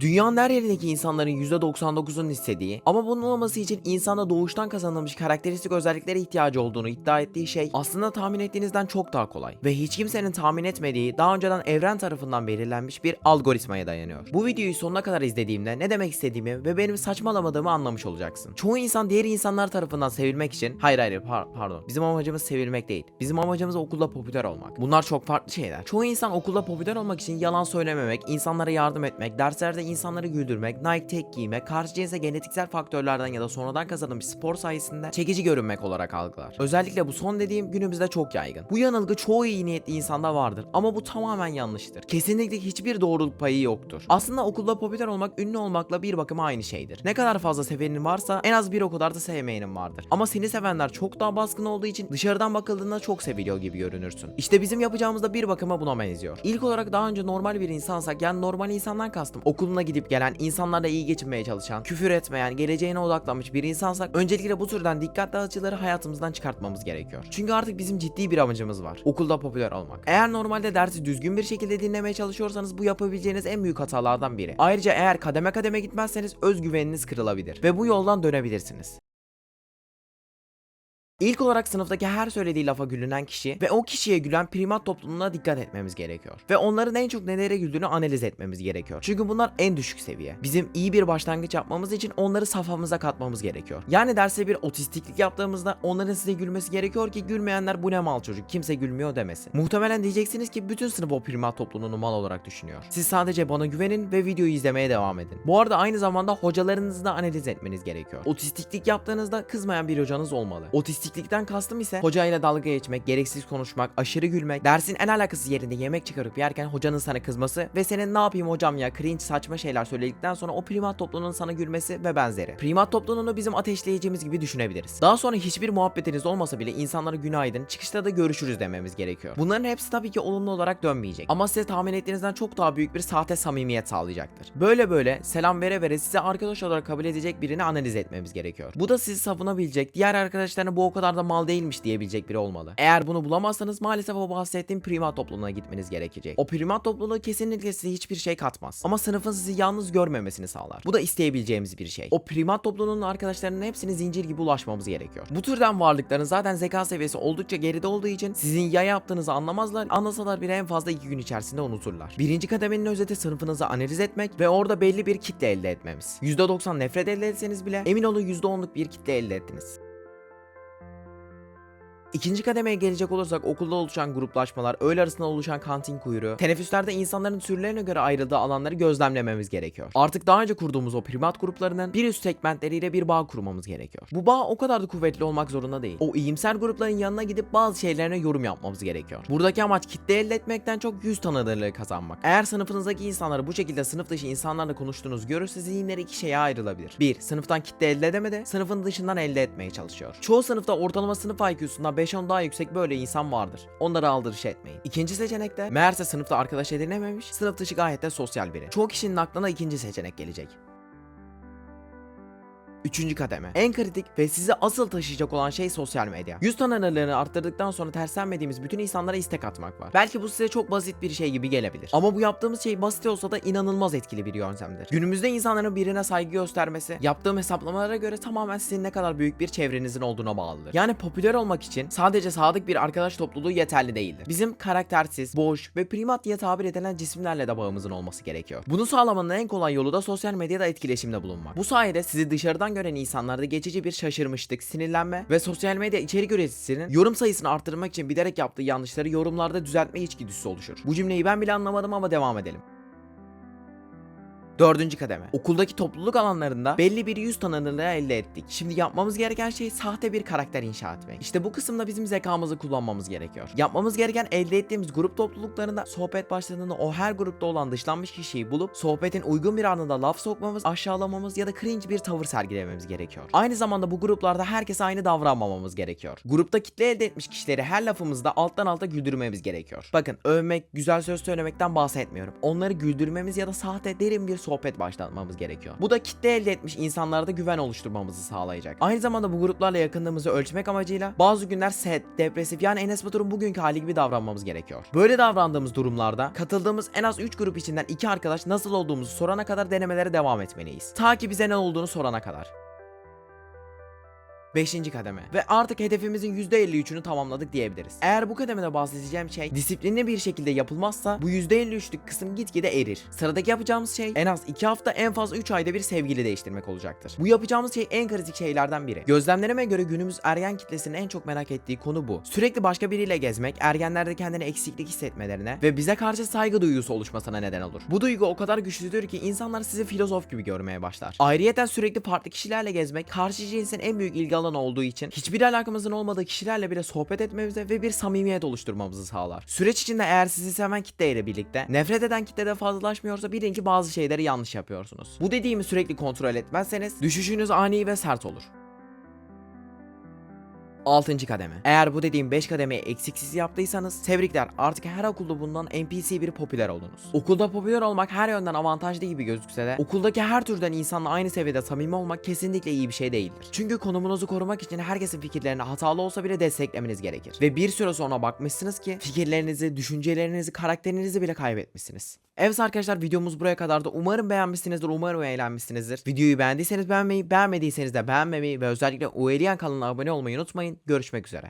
Dünyanın her yerindeki insanların %99'unun istediği ama bunun olması için insanda doğuştan kazanılmış karakteristik özelliklere ihtiyacı olduğunu iddia ettiği şey aslında tahmin ettiğinizden çok daha kolay ve hiç kimsenin tahmin etmediği daha önceden evren tarafından belirlenmiş bir algoritmaya dayanıyor. Bu videoyu sonuna kadar izlediğimde ne demek istediğimi ve benim saçmalamadığımı anlamış olacaksın. Çoğu insan diğer insanlar tarafından sevilmek için hayır hayır par- pardon bizim amacımız sevilmek değil. Bizim amacımız okulda popüler olmak. Bunlar çok farklı şeyler. Çoğu insan okulda popüler olmak için yalan söylememek, insanlara yardım etmek, derslerde insanları güldürmek, Nike tek giymek, karşı cinse genetiksel faktörlerden ya da sonradan kazanılmış spor sayesinde çekici görünmek olarak algılar. Özellikle bu son dediğim günümüzde çok yaygın. Bu yanılgı çoğu iyi niyetli insanda vardır ama bu tamamen yanlıştır. Kesinlikle hiçbir doğruluk payı yoktur. Aslında okulda popüler olmak ünlü olmakla bir bakıma aynı şeydir. Ne kadar fazla sevenin varsa en az bir o kadar da sevmeyenin vardır. Ama seni sevenler çok daha baskın olduğu için dışarıdan bakıldığında çok seviliyor gibi görünürsün. İşte bizim yapacağımız da bir bakıma buna benziyor. İlk olarak daha önce normal bir insansak yani normal insandan kastım okuluna gidip gelen, insanlarla iyi geçinmeye çalışan, küfür etmeyen, geleceğine odaklanmış bir insansak öncelikle bu türden dikkat dağıtıcıları hayatımızdan çıkartmamız gerekiyor. Çünkü artık bizim ciddi bir amacımız var. Okulda popüler olmak. Eğer normalde dersi düzgün bir şekilde dinlemeye çalışıyorsanız bu yapabileceğiniz en büyük hatalardan biri. Ayrıca eğer kademe kademe gitmezseniz özgüveniniz kırılabilir ve bu yoldan dönebilirsiniz. İlk olarak sınıftaki her söylediği lafa gülünen kişi ve o kişiye gülen primat toplumuna dikkat etmemiz gerekiyor. Ve onların en çok nelere güldüğünü analiz etmemiz gerekiyor. Çünkü bunlar en düşük seviye. Bizim iyi bir başlangıç yapmamız için onları safhamıza katmamız gerekiyor. Yani derste bir otistiklik yaptığımızda onların size gülmesi gerekiyor ki gülmeyenler bu ne mal çocuk kimse gülmüyor demesin. Muhtemelen diyeceksiniz ki bütün sınıf o primat topluluğunu mal olarak düşünüyor. Siz sadece bana güvenin ve videoyu izlemeye devam edin. Bu arada aynı zamanda hocalarınızı da analiz etmeniz gerekiyor. Otistiklik yaptığınızda kızmayan bir hocanız olmalı. Otistiklikten kastım ise hocayla dalga geçmek, gereksiz konuşmak, aşırı gülmek, dersin en alakası yerinde yemek çıkarıp yerken hocanın sana kızması ve senin ne yapayım hocam ya cringe saçma şeyler söyledikten sonra o primat topluluğunun sana gülmesi ve benzeri. Primat topluluğunu bizim ateşleyeceğimiz gibi düşünebiliriz. Daha sonra hiçbir muhabbetiniz olmasa bile insanlara günaydın, çıkışta da görüşürüz dememiz gerekiyor. Bunların hepsi tabii ki olumlu olarak dönmeyecek. Ama size tahmin ettiğinizden çok daha büyük bir sahte samimiyet sağlayacaktır. Böyle böyle selam vere vere size arkadaş olarak kabul edecek birini analiz etmemiz gerekiyor. Bu da sizi savunabilecek, diğer arkadaşlarına bu o kadar da mal değilmiş diyebilecek biri olmalı. Eğer bunu bulamazsanız maalesef o bahsettiğim primat topluluğuna gitmeniz gerekecek. O primat topluluğu kesinlikle size hiçbir şey katmaz. Ama sınıfın sizi yalnız görmemesini sağlar. Bu da isteyebileceğimiz bir şey. O primat topluluğunun arkadaşlarının hepsini zincir gibi ulaşmamız gerekiyor. Bu türden varlıkların zaten zeka seviyesi oldukça geride olduğu için sizin ya yaptığınızı anlamazlar, anlasalar bile en fazla iki gün içerisinde unuturlar. Birinci kademenin özeti sınıfınızı analiz etmek ve orada belli bir kitle elde etmemiz. %90 nefret elde etseniz bile emin olun %10'luk bir kitle elde ettiniz. İkinci kademeye gelecek olursak okulda oluşan gruplaşmalar, öğle arasında oluşan kantin kuyruğu, teneffüslerde insanların türlerine göre ayrıldığı alanları gözlemlememiz gerekiyor. Artık daha önce kurduğumuz o primat gruplarının bir üst segmentleriyle bir bağ kurmamız gerekiyor. Bu bağ o kadar da kuvvetli olmak zorunda değil. O iyimser grupların yanına gidip bazı şeylerine yorum yapmamız gerekiyor. Buradaki amaç kitle elde etmekten çok yüz tanıdırlığı kazanmak. Eğer sınıfınızdaki insanları bu şekilde sınıf dışı insanlarla konuştuğunuz görürse zihinleri iki şeye ayrılabilir. 1. Sınıftan kitle elde edemedi, sınıfın dışından elde etmeye çalışıyor. Çoğu sınıfta ortalama sınıf IQ'sundan 5-10 daha yüksek böyle insan vardır. Onları aldırış etmeyin. İkinci seçenekte meğerse sınıfta arkadaş edinememiş, sınıf dışı gayet de sosyal biri. Çoğu kişinin aklına ikinci seçenek gelecek. Üçüncü kademe. En kritik ve sizi asıl taşıyacak olan şey sosyal medya. Yüz tanınırlığını arttırdıktan sonra terslenmediğimiz bütün insanlara istek atmak var. Belki bu size çok basit bir şey gibi gelebilir. Ama bu yaptığımız şey basit olsa da inanılmaz etkili bir yöntemdir. Günümüzde insanların birine saygı göstermesi, yaptığım hesaplamalara göre tamamen sizin ne kadar büyük bir çevrenizin olduğuna bağlıdır. Yani popüler olmak için sadece sadık bir arkadaş topluluğu yeterli değildir. Bizim karaktersiz, boş ve primat diye tabir edilen cisimlerle de bağımızın olması gerekiyor. Bunu sağlamanın en kolay yolu da sosyal medyada etkileşimde bulunmak. Bu sayede sizi dışarıdan gören insanlarda geçici bir şaşırmışlık, sinirlenme ve sosyal medya içerik üreticisinin yorum sayısını arttırmak için bilerek yaptığı yanlışları yorumlarda düzeltme içgüdüsü oluşur. Bu cümleyi ben bile anlamadım ama devam edelim. Dördüncü kademe. Okuldaki topluluk alanlarında belli bir yüz tanınırlığı elde ettik. Şimdi yapmamız gereken şey sahte bir karakter inşa etmek. İşte bu kısımda bizim zekamızı kullanmamız gerekiyor. Yapmamız gereken elde ettiğimiz grup topluluklarında sohbet başladığında o her grupta olan dışlanmış kişiyi bulup sohbetin uygun bir anında laf sokmamız, aşağılamamız ya da cringe bir tavır sergilememiz gerekiyor. Aynı zamanda bu gruplarda herkese aynı davranmamamız gerekiyor. Grupta kitle elde etmiş kişileri her lafımızda alttan alta güldürmemiz gerekiyor. Bakın övmek, güzel söz söylemekten bahsetmiyorum. Onları güldürmemiz ya da sahte derin bir sohbet başlatmamız gerekiyor. Bu da kitle elde etmiş insanlarda güven oluşturmamızı sağlayacak. Aynı zamanda bu gruplarla yakınlığımızı ölçmek amacıyla bazı günler set, depresif yani Enes Batur'un bugünkü hali gibi davranmamız gerekiyor. Böyle davrandığımız durumlarda katıldığımız en az 3 grup içinden 2 arkadaş nasıl olduğumuzu sorana kadar denemelere devam etmeliyiz. Ta ki bize ne olduğunu sorana kadar. 5. kademe. Ve artık hedefimizin %53'ünü tamamladık diyebiliriz. Eğer bu kademede bahsedeceğim şey disiplinli bir şekilde yapılmazsa bu %53'lük kısım gitgide erir. Sıradaki yapacağımız şey en az 2 hafta en fazla 3 ayda bir sevgili değiştirmek olacaktır. Bu yapacağımız şey en kritik şeylerden biri. Gözlemlerime göre günümüz ergen kitlesinin en çok merak ettiği konu bu. Sürekli başka biriyle gezmek ergenlerde kendini eksiklik hissetmelerine ve bize karşı saygı duygusu oluşmasına neden olur. Bu duygu o kadar güçlüdür ki insanlar sizi filozof gibi görmeye başlar. Ayrıyeten sürekli farklı kişilerle gezmek karşı cinsin en büyük ilgi alanı olduğu için hiçbir alakamızın olmadığı kişilerle bile sohbet etmemize ve bir samimiyet oluşturmamızı sağlar. Süreç içinde eğer sizi seven kitleyle birlikte nefret eden kitlede fazlalaşmıyorsa bilin ki bazı şeyleri yanlış yapıyorsunuz. Bu dediğimi sürekli kontrol etmezseniz düşüşünüz ani ve sert olur. 6. kademe. Eğer bu dediğim 5 kademeyi eksiksiz yaptıysanız tebrikler artık her okulda bundan NPC biri popüler oldunuz. Okulda popüler olmak her yönden avantajlı gibi gözükse de okuldaki her türden insanla aynı seviyede samimi olmak kesinlikle iyi bir şey değildir. Çünkü konumunuzu korumak için herkesin fikirlerini hatalı olsa bile desteklemeniz gerekir. Ve bir süre sonra bakmışsınız ki fikirlerinizi, düşüncelerinizi, karakterinizi bile kaybetmişsiniz. Evet arkadaşlar videomuz buraya kadardı. Umarım beğenmişsinizdir, umarım eğlenmişsinizdir. Videoyu beğendiyseniz beğenmeyi, beğenmediyseniz de beğenmemeyi ve özellikle Uelian kanalına abone olmayı unutmayın. Görüşmek üzere.